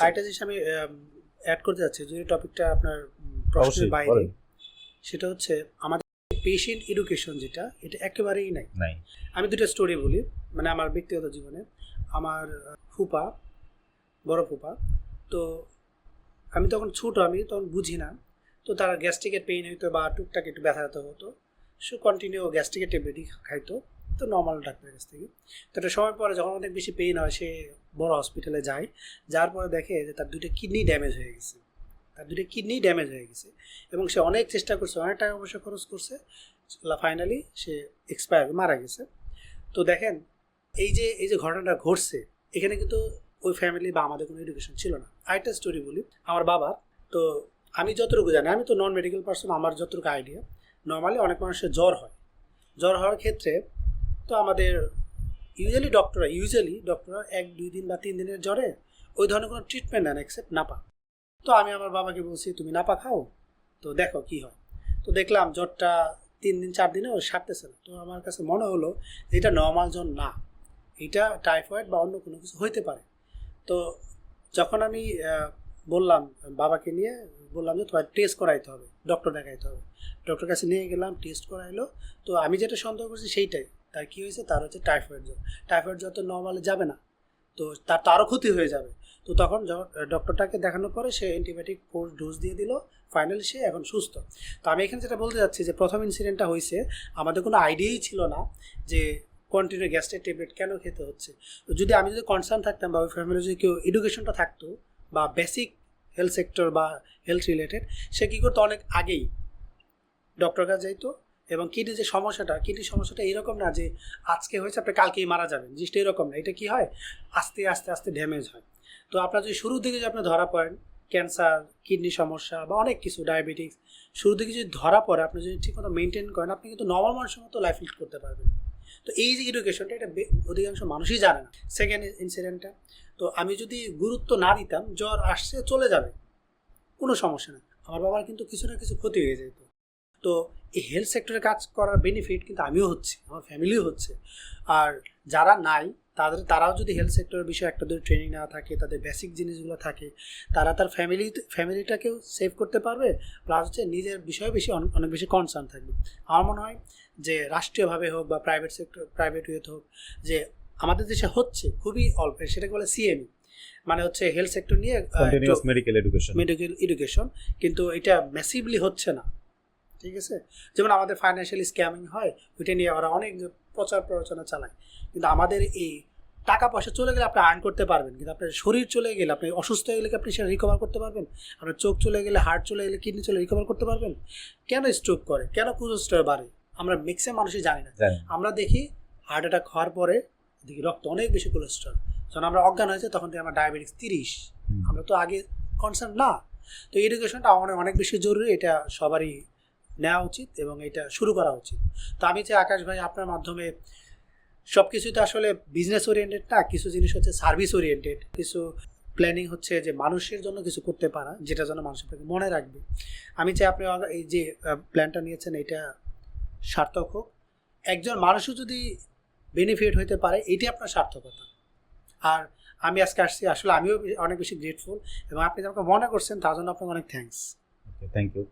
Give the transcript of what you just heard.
আরেকটা জিনিস আমি অ্যাড করতে যাচ্ছি যদি টপিকটা আপনার প্রশ্নের বাইরে সেটা হচ্ছে আমাদের পেশেন্ট এডুকেশন যেটা এটা একেবারেই নাই। আমি দুটো স্টোরি বলি মানে আমার ব্যক্তিগত জীবনে। আমার ফুপা বড় ফুপা তো আমি তখন ছোট আমি তখন বুঝি না। তো তার গ্যাস্ট্রিকের পেইন হইতো বা টুকটাক একটু ব্যথা ব্যথা হতো। সে কন্টিনিউ গ্যাস্ট্রিকের ট্যাবলেটই খাইতো। তো নর্মাল ডাক্তারের কাছ থেকে। তো একটা সময় পরে যখন অনেক বেশি পেইন হয়, সে বড় হসপিটালে যায়। যার পরে দেখে যে তার দুটো কিডনি ড্যামেজ হয়ে গেছে। তার দুটো কিডনি ড্যামেজ হয়ে গেছে। এবং সে অনেক চেষ্টা করছে, অনেক টাকা পয়সা খরচ করছে। ফাইনালি সে এক্সপায়ার মারা গেছে। তো দেখেন, এই যে এই যে ঘটনাটা ঘটছে, এখানে কিন্তু ওই ফ্যামিলি বা আমাদের কোনো এডুকেশন ছিল না। আরেকটা স্টোরি বলি, আমার বাবা তো আমি যতটুকু জানি, আমি তো নন মেডিকেল পার্সন আমার যতটুকু আইডিয়া নর্মালি অনেক মানুষের জ্বর হয়। জ্বর হওয়ার ক্ষেত্রে তো আমাদের ইউজুয়ালি ডক্টররা ইউজুয়ালি ডক্টররা এক, দুই দিন বা তিন দিনের জ্বরে ওই ধরনের কোনো ট্রিটমেন্ট নেন এক্সেপ্ট নাপা। তো আমি আমার বাবাকে বলছি, তুমি নাপা খাও? তো দেখো কি হয়। তো দেখলাম জ্বরটা তিন দিন, চার দিনে ও সারতেছে না। তো আমার কাছে মনে হলো যে এটা নর্মাল জ্বর না। এটা টাইফয়েড বা অন্য কোনো কিছু হইতে পারে। তো যখন আমি বললাম বাবাকে নিয়ে, বললাম যে তোমার টেস্ট করাইতে হবে ডক্টর দেখাইতে হবে। ডক্টর কাছে নিয়ে গেলাম টেস্ট করাইলো। তো আমি যেটা সন্দেহ করছি সেইটাই। তার কী হয়েছে? তার হচ্ছে টাইফয়েড জ্বর। টাইফয়েড জ্বর তো নর্মালি যাবে না। তো তার, তারও ক্ষতি হয়ে যাবে। তো তখন ডক্টরটাকে দেখানোর পরে সে অ্যান্টিবায়োটিক কোর্স ডোজ দিয়ে দিল। ফাইনালি সে এখন সুস্থ। তো আমি এখানে যেটা বলতে যাচ্ছি যে, প্রথম ইনসিডেন্টটা হয়েছে, আমাদের কোনো আইডিয়াই ছিল না যে কন্টিনিউ গ্যাস্ট্রিক ট্যাবলেট কেন খেতে হচ্ছে। তো যদি আমি যদি কনসার্ন থাকতাম বা ওই ফ্যামিলি যদি কেউ এডুকেশনটা থাকতো বা বেসিক হেলথ সেক্টর বা হেলথ রিলেটেড সে কী করতো? অনেক আগেই ডক্টর কাছে যাইতো এবং কিডনি যে সমস্যাটা, কিডনি সমস্যাটা এরকম না যে আজকে হয়েছে, আপনি কালকেই মারা যাবেন। জিনিসটা এরকম না। এটা কি হয়? আস্তে আস্তে আস্তে ড্যামেজ হয়। তো আপনার যদি শুরুর দিকে যদি আপনি ধরা পড়েন ক্যান্সার কিডনি সমস্যা বা অনেক কিছু ডায়াবেটিস শুরু দিকে যদি ধরা পড়ে, আপনি যদি ঠিক মতো মেনটেন করেন, আপনি কিন্তু নর্মাল মানুষের মতো লাইফ লিড করতে পারবেন। তো এই যে এডুকেশনটা এটা অধিকাংশ মানুষই জানে না। সেকেন্ড ইনসিডেন্টটা তো আমি যদি গুরুত্ব না দিতাম, জ্বর আসছে, চলে যাবে। কোনো সমস্যা নেই আমার বাবার কিন্তু কিছু না কিছু ক্ষতি হয়ে যেত। তো এই হেলথ সেক্টরে কাজ করার বেনিফিট কিন্তু আমিও হচ্ছে আমার ফ্যামিলিও হচ্ছে। আর যারা নাই তাদের তারাও যদি হেলথ সেক্টরের বিষয়ে একটা দুটো ট্রেনিং না থাকে তাদের বেসিক জিনিসগুলো থাকে তারা তার ফ্যামিলি ফ্যামিলিটাকেও সেভ করতে পারবে প্লাস হচ্ছে নিজের বিষয়ে বেশি অনেক অনেক বেশি কনসার্ন থাকবে। আমার মনে হয় যে রাষ্ট্রীয়ভাবে হোক বা প্রাইভেট সেক্টর প্রাইভেট ইয়েতে হোক যে আমাদের দেশে হচ্ছে খুবই অল্প সেটাকে বলে সিএমই মানে হচ্ছে হেলথ সেক্টর নিয়ে মেডিকেল এডুকেশন মেডিকেল এডুকেশন কিন্তু এটা ম্যাসিভলি হচ্ছে না। ঠিক আছে? যেমন আমাদের ফাইন্যান্সিয়ালি স্ক্যামিং হয় ওইটা নিয়ে ওরা অনেক প্রচার প্ররোচনা চালায়। কিন্তু আমাদের এই টাকা পয়সা চলে গেলে আপনি আর্ন করতে পারবেন কিন্তু আপনার শরীর চলে গেলে আপনি অসুস্থ হয়ে গেলে আপনি সেটা রিকভার করতে পারবেন? আপনার চোখ চলে গেলে হার্ট চলে গেলে কিডনি চলে রিকভার করতে পারবেন? কেন স্ট্রোক করে? কেন কোলেস্ট্রল বাড়ে? আমরা ম্যাক্সিমাম মানুষই জানি না। আমরা দেখি হার্ট অ্যাটাক হওয়ার পরে দেখি রক্ত অনেক বেশি কোলেস্ট্রল যখন আমরা অজ্ঞান হয়েছে তখন থেকে আমার ডায়াবেটিস তিরিশ। আমরা তো আগে কনসার্ন না। তো এডুকেশনটা অনেক অনেক বেশি জরুরি এটা সবারই নেওয়া উচিত এবং এটা শুরু করা উচিত। তো আমি চাই আকাশ ভাই আপনার মাধ্যমে সব কিছুই তো আসলে বিজনেস ওরিয়েন্টেড না, কিছু জিনিস হচ্ছে সার্ভিস ওরিয়েন্টেড কিছু প্ল্যানিং হচ্ছে যে মানুষের জন্য কিছু করতে পারা, যেটা যেন মানুষ আপনাকে মনে রাখবে। আমি চাই আপনি এই যে প্ল্যানটা নিয়েছেন, এটা সার্থক হোক। একজন মানুষও যদি বেনিফিট হইতে পারে এটি আপনার সার্থকতা। আর আমি আজকে আসছি, আসলে আমিও অনেক বেশি গ্রেটফুল এবং আপনি যে আমাকে মনে করছেন, তার জন্য আপনাকে অনেক থ্যাঙ্কস ওকে থ্যাংক ইউ